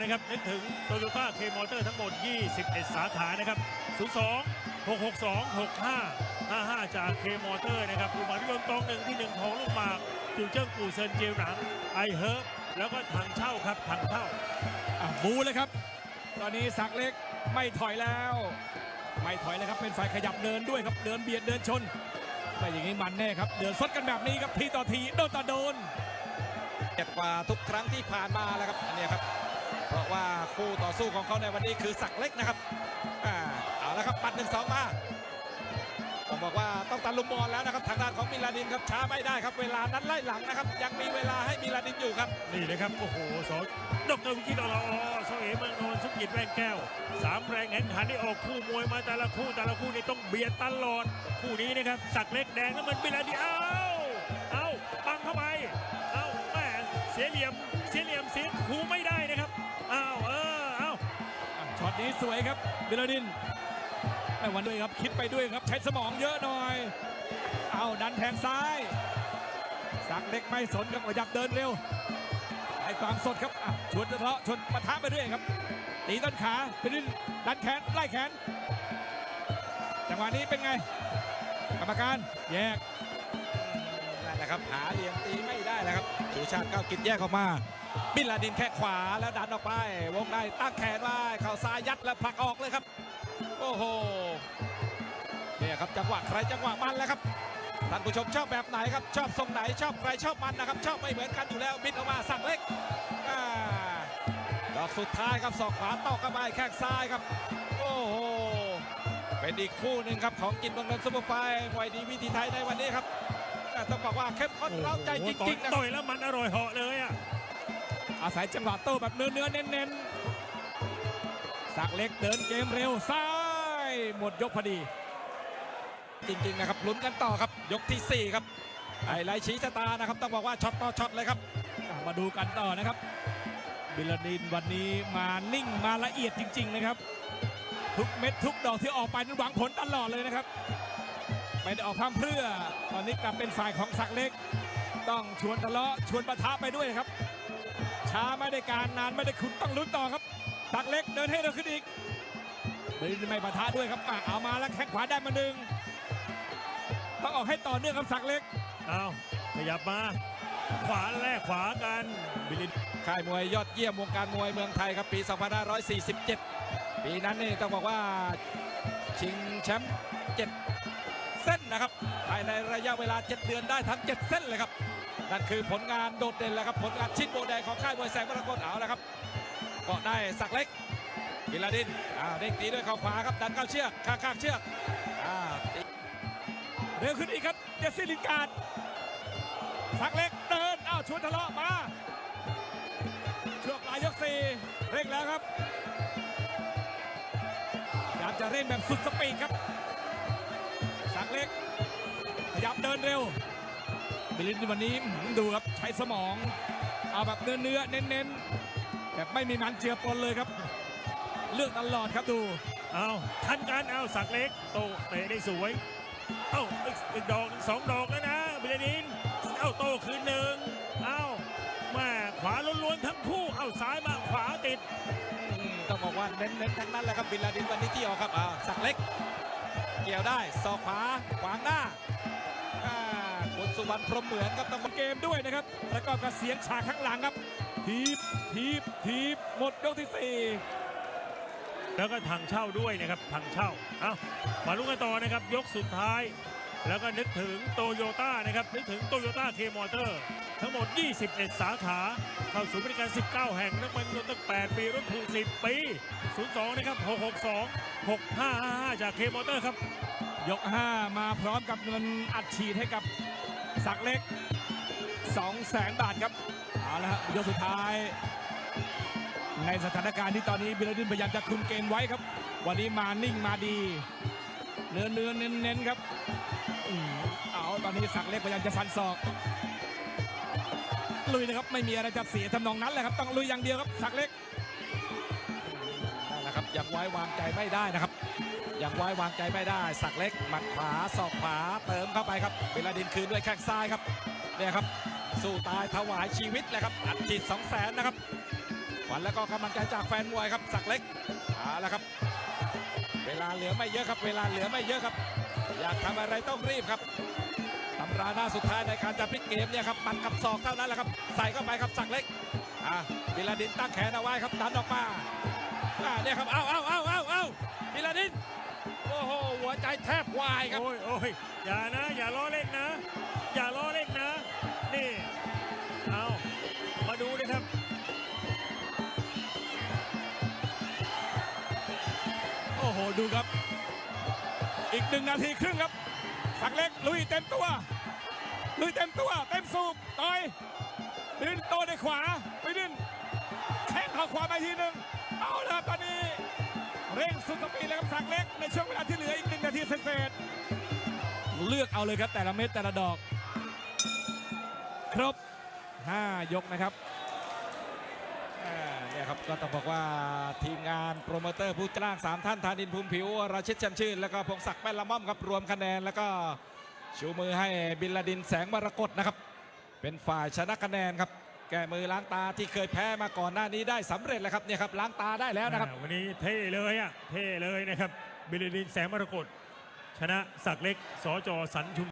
นะครับนึกถึงโตโยต้าเคมอเตอร์ทั้งหมด 21 สาขานะครับ 02 662 65 55 จากเคมอเตอร์นะครับลูกหมากนิยมตองหนึ่งที่หนึ่งของลูกหมากจูเจิ้งปูเซินเจียวหนังไอเฮิร์บแล้วก็ถังเช่าครับถังเช่าอะบูเลยครับ ตอนนี้สักดิ์เล็กไม่ถอยแล้ว ไม่ถอยเลยครับเป็นฝ่ายขยับเดินด้วยครับเดินเบียดเดินชนไม่อย่างนี้มันแน่ครับเดินซดกันแบบนี้ครับทีต่อทีโดนต่อโดนเจ็ดกว่าทุกครั้งที่ผ่านมาแล้วครับอันเนี้ยครับ เพราะว่าคู่ต่อสู้ของเขาในวันนี้คือสักเล็กนะครับอ่าเอาละครับปัดหนึ่งสองมาผมบอกว่าต้องตัดลุมบอลแล้วนะครับทางด้านของมิลาดินครับช้าไม่ได้ครับเวลานั้นไล่หลังนะครับ ยังมีเวลาให้มิลาดินอยู่ครับ นี่นะครับ โอ้โหสอดรวิกิตอรอเสเมืองนนท์สุกิจแว่นแก้วสามแรงแข่งขันที่ออกคู่มวยมาแต่ละคู่แต่ละคู่นี่ต้องเบียดตลอด คู่นี้นะครับสักเล็กแดงแล้วมันเป็นอะไรดีเอ้าเอ้าปังเข้าไปเอ้าแม่เสียเหลี่ยมเสียเหลี่ยมเสียคู่ไม่ได้ นี้สวยครับเบลดินแต่วันด้วยครับคิดไปด้วยครับ ใช้สมองเยอะหน่อย เอาดันแทงซ้าย สักเล็กไม่สนครับขยับเดินเร็วให้ความสดครับชวนทะเลาะชนปะทะไปเรื่อยครับตีต้นขาเบลดินดันแขนไล่แขนจังหวะนี้เป็นไง กรรมการแยกนั่นแหละครับหาเหลี่ยมตีไม่ได้แล้วครับชูชาติก้าวกิจแยกออกมา บินลาดินแค่ขวาแล้วดันออกไป วงในตั้งแขนไว้เข่าซ้ายยัดแล้วผลักออกเลยครับ โอ้โหเนี่ยครับจังหวะใครจังหวะมันแล้วครับท่านผู้ชมชอบแบบไหนครับชอบทรงไหนชอบใครชอบมันนะครับ ชอบไม่เหมือนกันอยู่แล้วบิดออกมาสักเล็กอ่าดอกสุดท้ายครับศอกขวาตอกเข้าไปแข้งซ้ายครับ โอ้โหเป็นอีกคู่หนึ่งครับของกินเมืองนนท์ซุปเปอร์ไฟร์มวยดีวิธีไทยในวันนี้ครับแต่ต้องบอกว่าเข้มข้นเร้าใจจริงๆนะต่อยแล้วมันอร่อยเหาะเลยอะ อาศัยจังหวะโต้แบบเนื้อเนื้อๆเน้นเน้นๆสักดิ์เล็กเดินเกมเร็วซ้ายหมดยกพอดี จริงๆนะครับลุ้นกันต่อครับ ยกทีสี่4 ครับไฮไลท์ชี้ชะตานะครับ ต้องบอกว่าช็อตต่อช็อตเลยครับอะมาดูกันต่อนะครับ บิลาดินวันนี้มานิ่งมาละเอียดจริง ๆ นะครับ ทุกเม็ดทุกดอกที่ออกไปนั้นหวังผลตลอดเลยนะครับไม่ได้ออกพร่ำเพรื่อ ตอนนี้กลับเป็นฝ่ายของสักดิ์เล็ก ต้องชวนทะเลาะชวนปะทะไปด้วยครับ ช้าไม่ได้การนานไม่ได้ขุนต้องลุ้นต่อครับสักดิ์เล็กเดินให้เร็วขึ้นอีกบิลาดินไม่ปะทะด้วยครับอะเอามาแล้วแข้งขวาได้มาหนึ่งต้องออกให้ต่อเนื่องครับสักดิ์เล็กเอาขยับมา ขวาแลกขวากันบิลินค่ายมวยยอดเยี่ยมวงการมวยเมืองไทยครับปี2547 ปีนั้นนี่ต้องบอกว่าชิงแชมป์7 เส้นนะครับภายในระยะเวลา 7 เดือนได้ทั้ง 7 เส้นเลยครับ นั่นคือผลงานโดดเด่นแหละครับ ผลงานชิ้นโบแดงของค่ายมวยแสงมรกตเอาละครับเกาะได้สักเล็กกิลาดินอ่าเด้งตีด้วยเข่าขวาครับดันเข้าเชือกข้างข้างเชือกอ่าตีเร็วขึ้นอีกครับเจสซี่ลินการ์ดสักเล็กเดินอ้าวชวนทะเลาะมาช่วงปลายยกสี่เร่งแล้วครับพยายามจะเร่งแบบสุดสปีดครับ กเล็ก ขยับเดินเร็วบิลินวันนี้อื้อหือดูครับใช้สมอง เอาแบบเนื้อเนื้อๆเน้นๆแบบไม่มีมันเจือปนเลยครับ เลือกตลอดครับดู เอาทันกันเอาสักเล็กโตเตะได้สวย เอ้าอีกอีกดอกหนึ่งสองดอกแล้วนะบิลดินเอ้าโตคืนหนึ่งเอ้าแม่ขวาล้วนๆทั้งคู่เอ้าซ้ายมาขวาติดอืมต้องบอกว่าเน้นๆทั้งนั้นแหละครับบินลาดินวันนี้ที่ออกครับอ่าสักเล็ก เกี่ยวได้ศอกขวาขวางหน้าคุณสุวรรณพรหมเหมือนครับต้องเกมด้วยนะครับแล้วก็กระเสียงฉากข้างหลังครับทีบทีบทีบหมดยกที่สี่แล้วก็ทางเช่าด้วยนะครับทางเช่า เอามาลุ้นกันต่อนะครับ ยกสุดท้าย แล้วก็นึกถึงโตโยต้านะครับ นึกถึงโตโยต้าเคมอเตอร์ ทั้งหมด 21 สาขา เข้าสู่บริการ 19 แห่ง นักมันยนต์ตั้ง 8 ปี รถถูก 10 ปี 02 นะครับ 662 6555 จากเคมอเตอร์ครับ ยก 5 มาพร้อมกับเงินอัดฉีดให้กับสักเล็ก 2 แสนบาทครับ เอาละฮะยกสุดท้าย ในสถานการณ์ที่ตอนนี้บิลดินพยายามจะคุมเกมไว้ครับ วันนี้มานิ่งมาดี เนื้อเนื้อเน้นเน้นๆครับ เอาตอนนี้สักเล็กพยายามจะฟันศอก ลุยนะครับไม่มีอะไรจะเสียทำนองนั้นแหละครับต้องลุยอย่างเดียวครับสักเล็กนั่นแหละครับยังไว้วางใจไม่ได้นะครับยังไว้วางใจไม่ได้ สักเล็กหมัดขวาศอกขวาเติมเข้าไปครับบินลาดินคืนด้วยแข้งซ้ายครับเนี่ยครับสู้ตายถวายชีวิตเลยครับอัดฉีด2 0 0แสนนะครับขวัญแล้วก็กำลังใจจากแฟนมวยครับสักเล็กเอาละครับ เวลาเหลือไม่เยอะครับ เวลาเหลือไม่เยอะครับ อยากทำอะไรต้องรีบครับตำราหน้าสุดท้ายในการจะพลิกเกมเนี่ยครับหมันกับศอกเท่านั้นแหละครับ ใส่เข้าไปครับสักเล็กอะบิลาดินตั้งแขนเอาไว้ครับดันออกมาอะเนี่ยครับเอาเอาเอาเอาเอาบิลาดินโอ้โหหัวใจแทบวายครับโอ้ยโอ้ยอย่านะ อย่าล้อเล่นนะ อย่าล้อเล่นนะ นี่เอามาดูนะครับโอ้โหดูครับ อีกหนึ่งนาทีครึ่งครับสักเล็กลุยเต็มตัว ลุยเต็มตัวเต็มสูบต่อยดึงโตวด้วยขวาไปดึงแข้งขาขวาไปทีหนึ่งเอาละครับตอนนี้เร่งสุดสปีดเลยครับสักเล็กในช่วงเวลาที่เหลืออีกหนึ่งนาทีเศษเลือกเอาเลยครับแต่ละเม็ดแต่ละดอก ครบ 5 ยกนะครับ ก็ต้องบอกว่าทีมงานโปรโมเตอร์ผู้จ้างสามท่านธานินภูมิผิวราชิตชันชื่น แล้วก็พงศักดิ์แป้นละม่อมครับรวมคะแนนแล้วก็ชูมือให้บินลดินแสงมรกตนะครับ เป็นฝ่ายชนะคะแนนครับ แก้มือล้างตาที่เคยแพ้มาก่อนหน้านี้ได้สำเร็จแล้วครับเนี่ยครับล้างตาได้แล้วนะครับ วันนี้เท่เลยอะเท่เลยนะครับบิลลินแสงมรกตชนะศักดิ์เล็กสจสันชุม